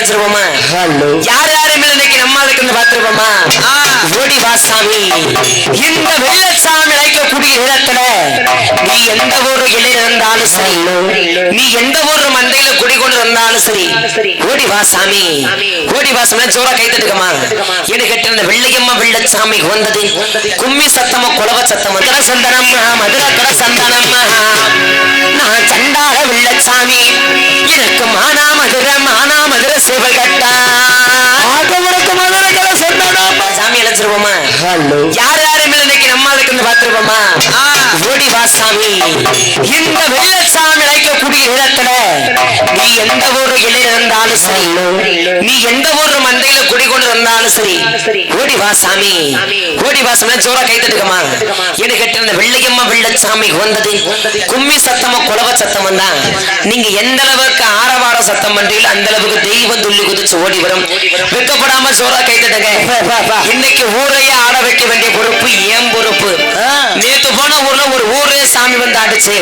யார் இன்னைக்கு பார்த்திருப்போமா? ஓடி இந்த வெள்ளச்சாமி இடத்துல நீ எந்த ஊரு இலையில இருந்தாலும் சரி நீ எந்த ஊரு மந்தையில குடிகொண்டு இருந்தாலும் சரி ஓடி வா சாமி. ஓடி வா சாமி. ஜோரா கை தட்டுக்கமா எடு கட்ட வெள்ளையம்மா வெள்ளச்சாமி வந்தது. கும்மி சத்தமா குலவ சத்தம். மதுர சந்தனம்மா மதுர கட சந்தனம்மா ya la இந்த வெள்ளச்சாமி அழைக்கக்கூடிய இடத்துல நீ எந்த ஊரு இலையில இருந்தாலும் சரி நீ எந்த ஊரு மந்தையில குடிகொண்டு இருந்தாலும் சரி ஓடி வா சாமி ஓடி வா சாமி. ஜோரா கை தட்டுக்கமா எடு கட்ட வெள்ளையம்மா வெள்ளச்சாமி வந்தது. கும்மி சத்தமா குலவ சத்தம் தான் நீங்க எந்த அளவுக்கு ஆரவார சத்தம் பண்றீங்களோ அந்த அளவுக்கு தெய்வம் துள்ளி குதிச்சு ஓடி வரும். வெக்கப்படாம ஜோரா கை தட்டுங்க. இன்னைக்கு ஊரையே ஆட வைக்க வேண்டிய பொறுப்பு ஏன் பொறுப்பு? நேத்து போன ஊர்ல ஒரு ஊரே சாமி வந்து ஆடுச்சு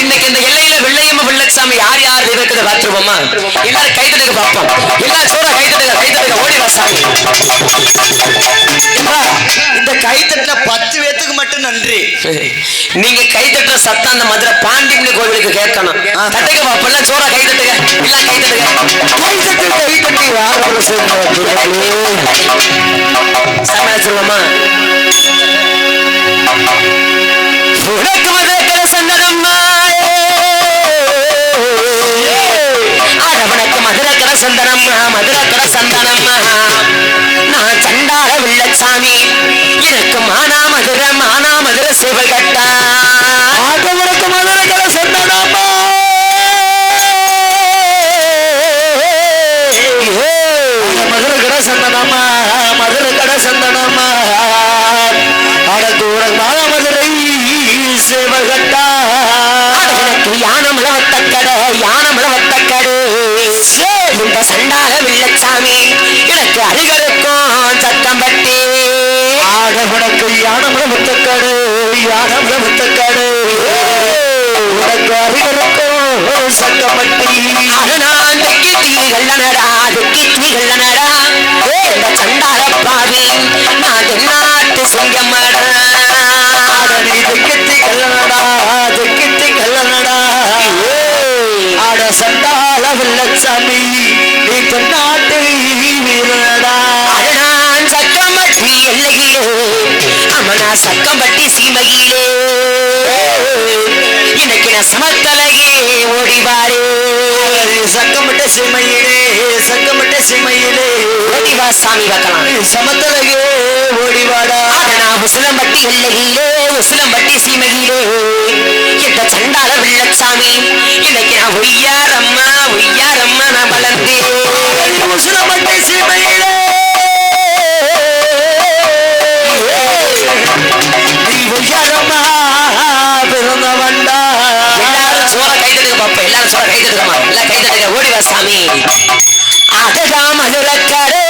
இன்னைக்கு இந்த எல்லையில வெள்ளையம்ம வெள்ளச்சாமி யார் யார் இருக்குது பாத்துருவோமா எல்லாரும் கை தட்டுங்க பார்ப்போம். எல்லாரும் சோற கை தட்டுங்க கை தட்டுங்க. ஓடி வா சாமி. இந்த கைத்தட்டின பத்து பேத்துக்கு மட்டும் நன்றி. நீங்க கை தட்டுற சத்தம் அந்த மதுரை பாண்டிமணி கோவிலுக்கு கேட்கணும். தட்டுங்க பாப்போம் எல்லாம் சோற கை தட்டுங்க. எல்லாம் கை கைத்தட்டி யாரோட சேர்ந்து சாமி வச்சிருவோமா உனக்கு மதுரை சந்தனம்மா அரவணைக்கு மதுரை கட சந்தனம்மா. மதுரை கட சந்தனம்மா. நான் சண்டார வெள்ளச்சாமி எனக்கு மானா மதுரை மானா மதுரை சிவகட்டா. சட்டமட்டி சமத்தலையே ஓடிவாரே சக்கமிட்ட சிமையிலே சக்கமிட்ட சிமையிலே. ஓடிவா சாமி வைக்கலாம் சமத்தலகே ஓடிவாடா. ஆனா உசிலம்பட்டி எல்லையிலே உசிலம்பட்டி சீமையிலே. இந்த சண்டால வெள்ளச்சாமி இன்னைக்கு நான் ஒய்யாரம்மா ஒய்யாரம்மா நான் வளர்ந்தேன். உசிலமட்டை சிமையிலே. தட்டுங்க பாப்பா கை தட்டுங்கம்மா எல்லாம் கை தட்டுங்க ஓடிவா சாமி. அதுதான் மதுரக்காரே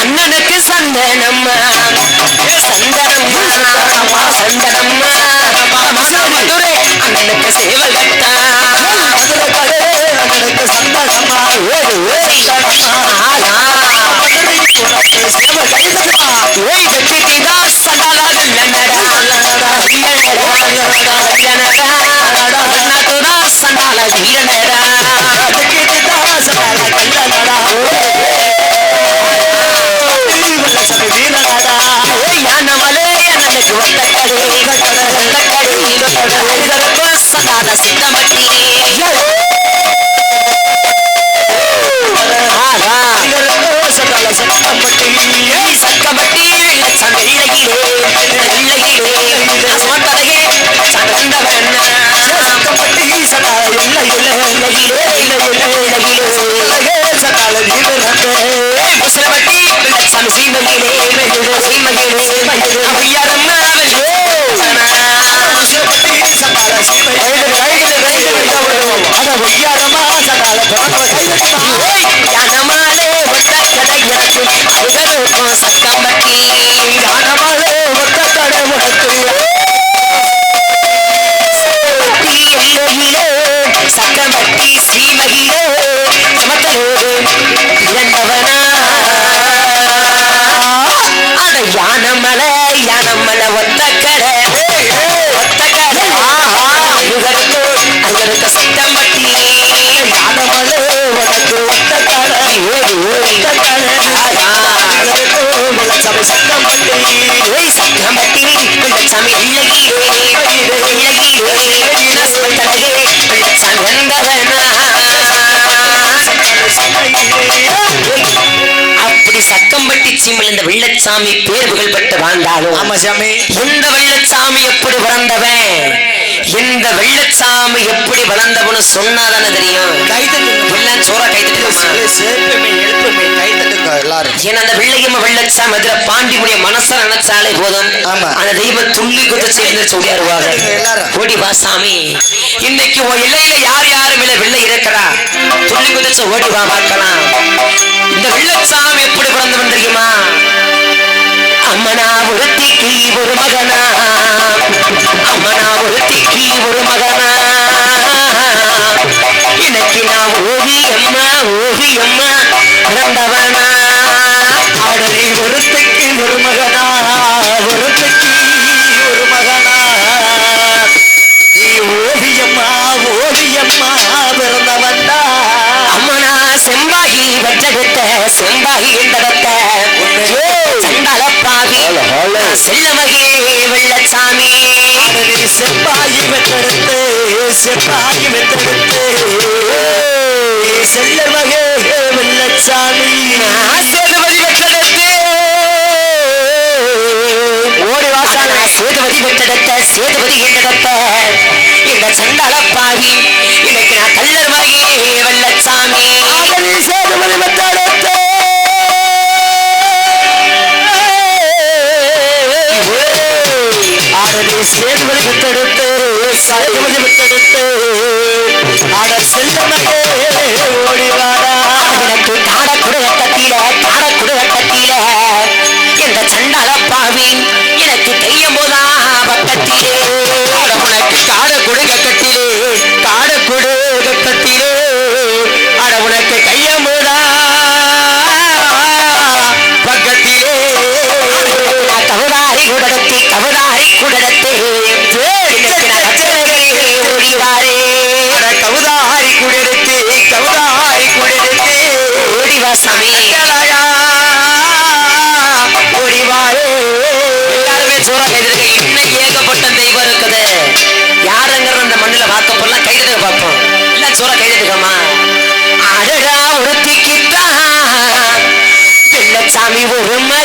அண்ணனுக்கு சந்தனம்மா. சந்தனம்மா சந்தனம்மா. மதுரை அண்ணனுக்கு சேவகட்டா மதுரக்கடே அண்ணனுக்கு சந்தனம்மா. ஓடு ஓடி ஓய் யானமாலே இந்த வெள்ளச்சாமி பேர் புகழ்பெற்று வாழ்ந்தாலும் ஆமா சாமி. இந்த வெள்ளச்சாமி எப்படி வளர்ந்தவன் இந்த வெள்ளச்சாமி எப்படி வளர்ந்தவனு சொன்னாதானே தெரியும்? எல்லாம் தட்டுங்க எல்லாரும். ஏன்னா அந்த வெள்ளையம்ம வெள்ளச்சாமி அதுல பாண்டிமுடைய மனசை நினைச்சாலே போதும். ஆமா. அந்த தெய்வம் துள்ளி எழுந்திரிச்சு ஓடியாருவாங்க எல்லாரும். ஓடி வா சாமி. இன்னைக்கு உன் இலையில யார் யாரு மேல வெள்ளை இருக்கிறா? துள்ளி குதிச்சு ஓடி வா பார்க்கலாம். இந்த வெள்ளச்சாமி எப்படி பிறந்தவன் தெரியுமா? அம்மனா ஒருத்திக்கு ஒரு மகனா? அம்மனா ஒருத்திக்கு ஒரு மகனா? எனக்கு நான் ஓவியம்மா ஓவியம்மா பிறந்தவனா? ஆடலை ஒருத்திக்கு ஒரு மகனா? ஒருத்திக்கு செப்பாயுமே தடுத்து செப்பாயுமே தடுத்து வெத்தெடுத்து செல்ல மகே வெள்ளச்சாமி. சேதுபதி வெற்றெடுத்து ஓடி வாசான சேதுபதி வெற்றெடுத்த சேதுபதி என்றெடுத்த இந்த சண்டாளப்பாவி இன்னைக்கு நான் கல்லர் கல்லர்வாகி வெள்ளச்சாமி. சேதுபதி வெற்றாடு ஆடலை சேதுபதி வெத்தெடுத்து சேதுபதி ஆட செல்ல மகே வெள்ளச்சாமி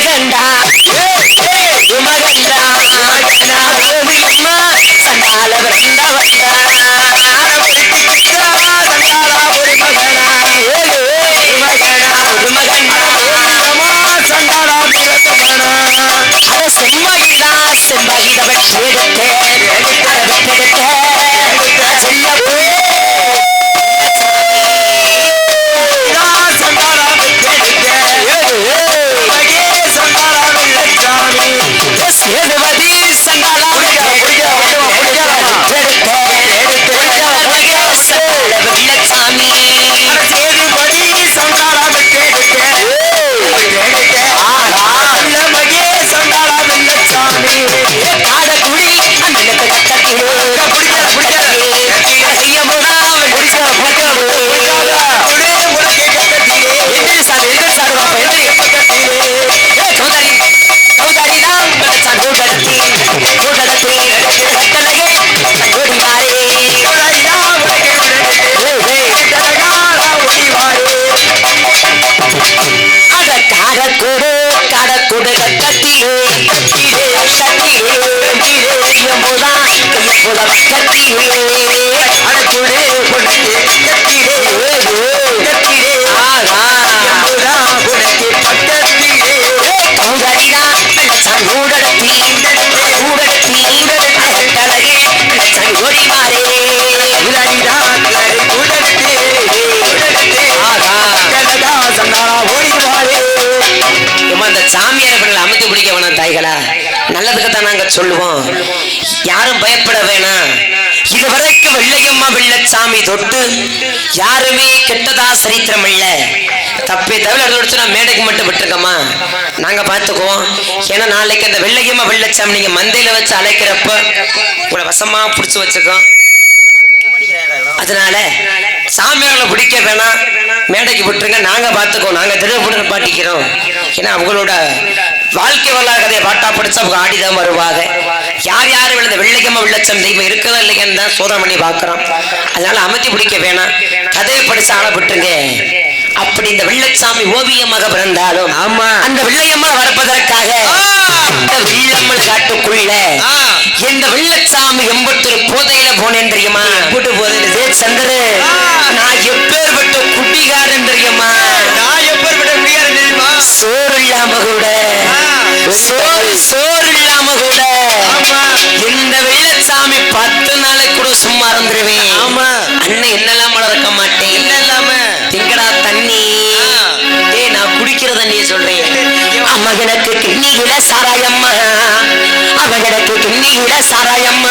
Thank you. சாமியார் அமைத்து பிடிக்க வேணாம் தாய்களா. நல்லதுக்குத்தான் நாங்க சொல்லுவோம். யாரும் பயப்பட வேணாம். இதுவரைக்கும் வெள்ளையம்மா வெள்ளச்சாமி தொட்டு யாருமே கெட்டதா சரித்திரம் இல்ல. தப்பே தவிர நான் மேடைக்கு மட்டும் விட்டுருக்கோமா நாங்க பார்த்துக்குவோம். ஏன்னா நாளைக்கு அந்த வெள்ளையம்மா வெள்ளச்சாமி நீங்க மந்தையில வச்சு அழைக்கிறப்ப உங்களை வசமா புடிச்சு வச்சுக்கோம் அதனால சாமியார்களை பிடிக்க வேணாம். மேடைக்கு விட்டுருங்க. நாங்க பார்த்துக்கோம் நாங்க திருவிழா பாட்டிக்கிறோம் ஏன்னா அவங்களோட வாழ்க்கை வரலாறு கதையை பாட்டா படிச்சா அவங்க ஆடிதான் வருவாங்க யார் யார் விழுந்த வெள்ளையம்மா வெள்ளச்சம் தெய்வம் இருக்குதா இல்லையான்னு தான் சோதனை பண்ணி பார்க்கிறோம் அதனால அமைதி பிடிக்க வேணாம் கதையை படிச்சு ஆள விட்டுருங்க அப்படி இந்த வெள்ளச்சாமி ஓவியமாக பிறந்தாலும் ஆமா. அந்த வெள்ளையம்மா வரப்பதற்காக இந்த வெள்ளம்மன் காட்டுக்குள்ள. இந்த வெள்ளச்சாமி எம்பத்தொரு போதையில போனேன் தெரியுமா எம்புட்டு போதையில? சந்திர. நான் எப்பேற்பட்ட குட்டிகாரன் தெரியுமா நான் சோறு இல்லாம கூட. சோறு சோறு இல்லாம கூட. இந்த வெள்ளச்சாமி பத்து நாளைக்கு கூட சும்மா இருந்துருவேன். ஆமா. அண்ணன் என்னெல்லாம் மலர்க்க மாட்டேன். என்ன இல்லாம திங்கடா தண்ணி. ஏய் நான் குடிக்கிற தண்ணிய சொல்றேன். அம்மா எனக்கு கிண்ணியில சாராயம்மா. அவன் எனக்கு கிண்ணியில சாராயம்மா.